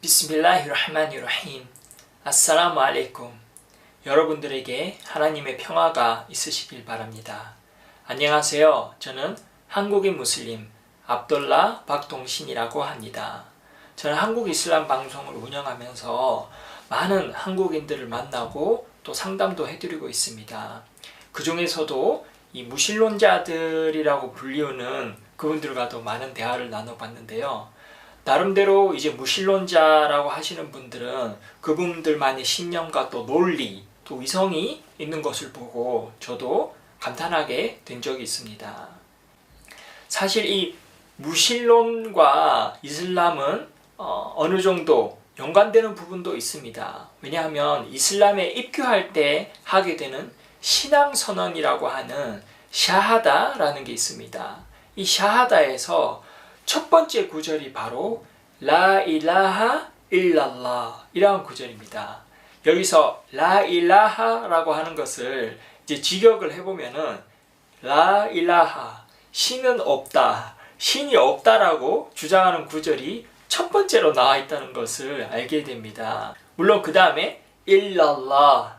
비스밀라히르하마니르힘 아싸라무 알레이쿰 여러분들에게 하나님의 평화가 있으시길 바랍니다. 안녕하세요. 저는 한국인 무슬림 압돌라 박동신이라고 합니다. 저는 한국 이슬람 방송을 운영하면서 많은 한국인들을 만나고 또 상담도 해드리고 있습니다. 그 중에서도 이 무신론자들이라고 불리우는 그분들과도 많은 대화를 나눠봤는데요. 나름대로 이제 무신론자라고 하시는 분들은 그분들만의 신념과 또 논리, 또 이성이 있는 것을 보고 저도 감탄하게 된 적이 있습니다. 사실 이 무신론과 이슬람은 어, 느 정도 연관되는 부분도 있습니다. 왜냐하면 이슬람에 입교할 때 하게 되는 신앙 선언이라고 하는 샤하다라는 게 있습니다. 이 샤하다에서 첫 번째 구절이 바로 라 일라하 일랄라 이라는 구절입니다. 여기서 라 일라하라고 하는 것을 이제 직역을 해보면은 라 일라하 신은 없다 신이 없다라고 주장하는 구절이 첫 번째로 나와 있다는 것을 알게 됩니다. 물론 그 다음에 일랄라라고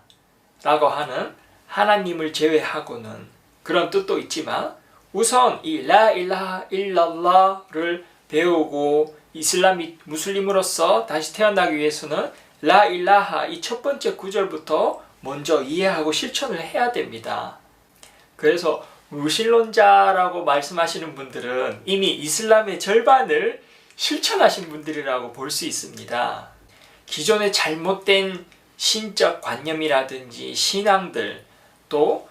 하는 하나님을 제외하고는 그런 뜻도 있지만 우선 이 라 일라 일랄라를 배우고 이슬람이 무슬림으로서 다시 태어나기 위해서는 라 일라하 이 첫 번째 구절부터 먼저 이해하고 실천을 해야 됩니다. 그래서 무신론자라고 말씀하시는 분들은 이미 이슬람의 절반을 실천하신 분들이라고 볼 수 있습니다. 기존의 잘못된 신적 관념이라든지 신앙들 또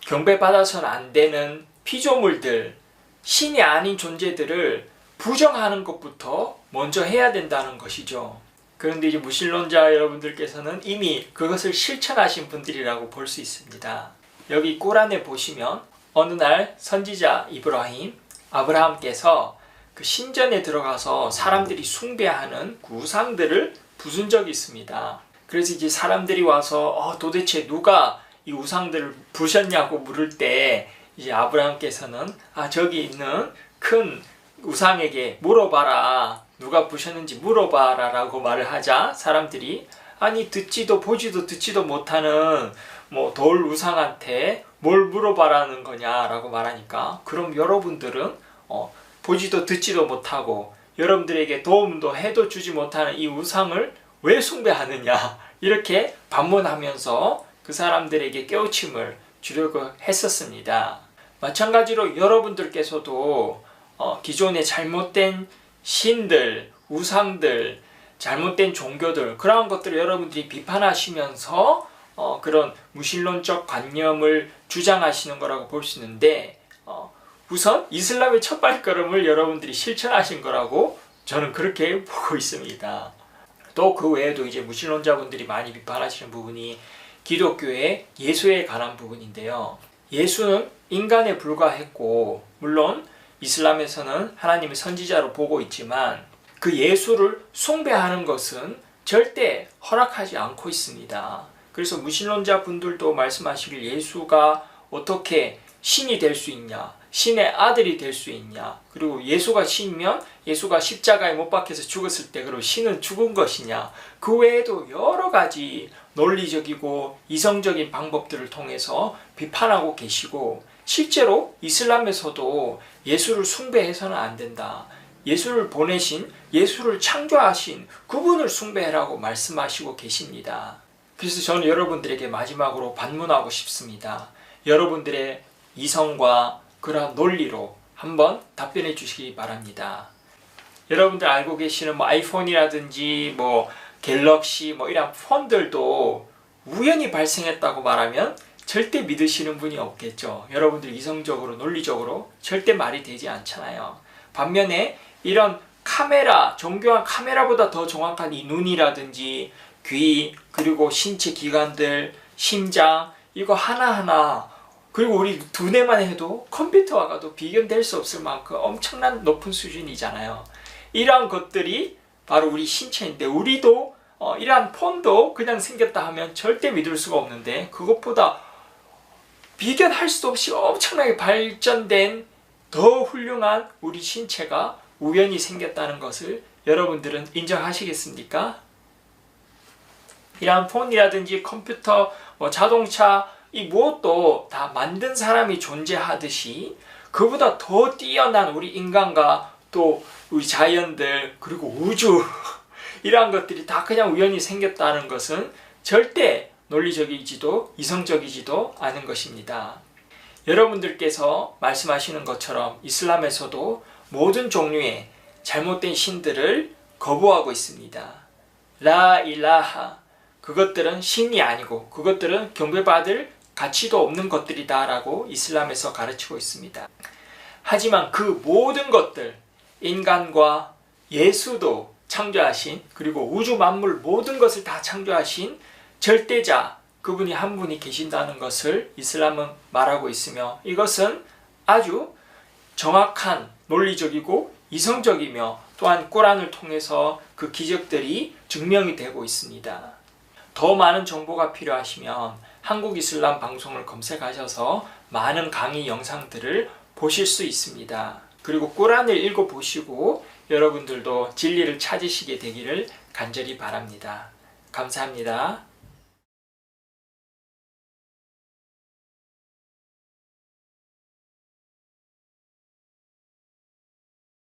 경배받아서는 안 되는 피조물들, 신이 아닌 존재들을 부정하는 것부터 먼저 해야 된다는 것이죠. 그런데 이제 무신론자 여러분들께서는 이미 그것을 실천하신 분들이라고 볼 수 있습니다. 여기 꼬란에 보시면 어느 날 선지자 이브라힘, 아브라함께서 그 신전에 들어가서 사람들이 숭배하는 그 우상들을 부순 적이 있습니다. 그래서 이제 사람들이 와서 어, 도대체 누가 이 우상들을 부셨냐고 물을 때 이제 아브라함께서는 아 저기 있는 큰 우상에게 물어봐라 누가 부셨는지 물어봐라라고 말을 하자 사람들이 아니 듣지도 보지도 듣지도 못하는 뭐 돌 우상한테 뭘 물어봐라는 거냐라고 말하니까 그럼 여러분들은 어, 보지도 듣지도 못하고 여러분들에게 도움도 해도 주지 못하는 이 우상을 왜 숭배하느냐 이렇게 반문하면서 그 사람들에게 깨우침을 주려고 했었습니다. 마찬가지로 여러분들께서도 어, 기존의 잘못된 신들, 우상들, 잘못된 종교들 그러한 것들을 여러분들이 비판하시면서 어, 그런 무신론적 관념을 주장하시는 거라고 볼 수 있는데 어, 우선 이슬람의 첫 발걸음을 여러분들이 실천하신 거라고 저는 그렇게 보고 있습니다. 또 그 외에도 이제 무신론자분들이 많이 비판하시는 부분이 기독교의 예수에 관한 부분인데요. 예수는 인간에 불과했고 물론 이슬람에서는 하나님을 선지자로 보고 있지만 그 예수를 숭배하는 것은 절대 허락하지 않고 있습니다. 그래서 무신론자 분들도 말씀하시길 예수가 어떻게 신이 될 수 있냐, 신의 아들이 될 수 있냐, 그리고 예수가 신이면 예수가 십자가에 못 박혀서 죽었을 때 그럼 신은 죽은 것이냐, 그 외에도 여러 가지 논리적이고 이성적인 방법들을 통해서 비판하고 계시고 실제로 이슬람에서도 예수를 숭배해서는 안 된다. 예수를 보내신 예수를 창조하신 그분을 숭배하라고 말씀하시고 계십니다. 그래서 저는 여러분들에게 마지막으로 반문하고 싶습니다. 여러분들의 이성과 그러한 논리로 한번 답변해 주시기 바랍니다. 여러분들 알고 계시는 뭐 아이폰이라든지 뭐 갤럭시 뭐 이런 폰들도 우연히 발생했다고 말하면 절대 믿으시는 분이 없겠죠. 여러분들 이성적으로 논리적으로 절대 말이 되지 않잖아요. 반면에 이런 카메라, 정교한 카메라보다 더 정확한 이 눈이라든지 귀, 그리고 신체 기관들, 심장, 이거 하나하나, 그리고 우리 두뇌만 해도 컴퓨터와가도 비견될 수 없을 만큼 엄청난 높은 수준이잖아요. 이러한 것들이 바로 우리 신체인데, 우리도 어, 이러한 폰도 그냥 생겼다 하면 절대 믿을 수가 없는데, 그것보다 비견할 수도 없이 엄청나게 발전된 더 훌륭한 우리 신체가 우연히 생겼다는 것을 여러분들은 인정하시겠습니까? 이러한 폰이라든지 컴퓨터, 뭐 자동차 이 무엇도 다 만든 사람이 존재하듯이 그보다 더 뛰어난 우리 인간과 또 우리 자연들 그리고 우주 이러한 것들이 다 그냥 우연히 생겼다는 것은 절대 논리적이지도 이성적이지도 않은 것입니다. 여러분들께서 말씀하시는 것처럼 이슬람에서도 모든 종류의 잘못된 신들을 거부하고 있습니다. 라 일라하 그것들은 신이 아니고 그것들은 경배받을 가치도 없는 것들이다라고 이슬람에서 가르치고 있습니다. 하지만 그 모든 것들 인간과 예수도 창조하신 그리고 우주 만물 모든 것을 다 창조하신 절대자 그분이 한 분이 계신다는 것을 이슬람은 말하고 있으며 이것은 아주 정확한 논리적이고 이성적이며 또한 꾸란을 통해서 그 기적들이 증명이 되고 있습니다. 더 많은 정보가 필요하시면 한국 이슬람 방송을 검색하셔서 많은 강의 영상들을 보실 수 있습니다. 그리고 꾸란을 읽어 보시고 여러분들도 진리를 찾으시게 되기를 간절히 바랍니다. 감사합니다.